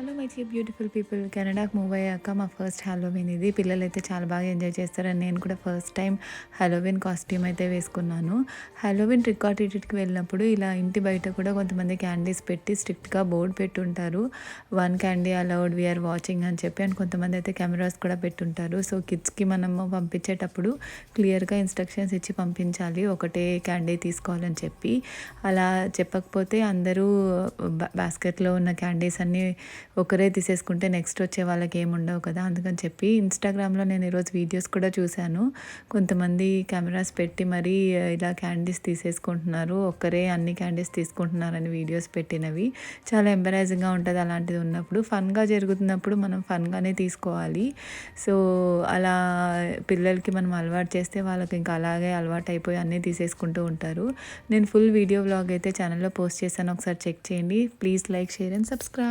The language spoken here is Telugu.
హలో మై చీ బ్యూటిఫుల్ పీపుల్ కెనడాకి మూవ్ అయ్యాక మా ఫస్ట్ హ్యాలోవిన్ ఇది. పిల్లలు అయితే చాలా బాగా ఎంజాయ్ చేస్తారని నేను కూడా ఫస్ట్ టైం హ్యాలోవిన్ కాస్ట్యూమ్ అయితే వేసుకున్నాను. హ్యాలోవిన్ రికార్డ్ ఆర్ వెళ్ళినప్పుడు ఇలా ఇంటి బయట కూడా కొంతమంది క్యాండీస్ పెట్టి స్ట్రిక్ట్గా board పెట్టుంటారు. One candy allowed we're watching అని చెప్పి అండ్ కొంతమంది అయితే కెమెరాస్ కూడా పెట్టుంటారు. సో కిడ్స్కి మనము పంపించేటప్పుడు క్లియర్గా ఇన్స్ట్రక్షన్స్ ఇచ్చి పంపించాలి. ఒకటే క్యాండీ తీసుకోవాలని చెప్పి. అలా చెప్పకపోతే అందరూ బా- బాస్కెట్లో ఉన్న క్యాండీస్ అన్నీ ఒకరే తీసేసుకుంటే నెక్స్ట్ వచ్చే వాళ్ళకి ఏమి ఉండవు కదా అందుకని చెప్పి ఇన్స్టాగ్రామ్లో నేను ఈరోజు వీడియోస్ కూడా చూశాను. కొంతమంది కెమెరాస్ పెట్టి మరీ ఇలా క్యాండీస్ తీసేసుకుంటున్నారు. ఒక్కరే అన్ని క్యాండీస్ తీసుకుంటున్నారని వీడియోస్ పెట్టినవి. చాలా ఎంబరైజింగ్గా ఉంటుంది అలాంటిది ఉన్నప్పుడు. ఫన్గా జరుగుతున్నప్పుడు మనం ఫన్గానే తీసుకోవాలి. సో అలా పిల్లలకి మనం అలవాటు చేస్తే వాళ్ళకి ఇంకా అలాగే అలవాటు అయిపోయి అన్నీ తీసేసుకుంటూ ఉంటారు. నేను ఫుల్ వీడియో వ్లాగ్ అయితే ఛానల్లో పోస్ట్ చేశాను. ఒకసారి చెక్ చేయండి. Please like share and subscribe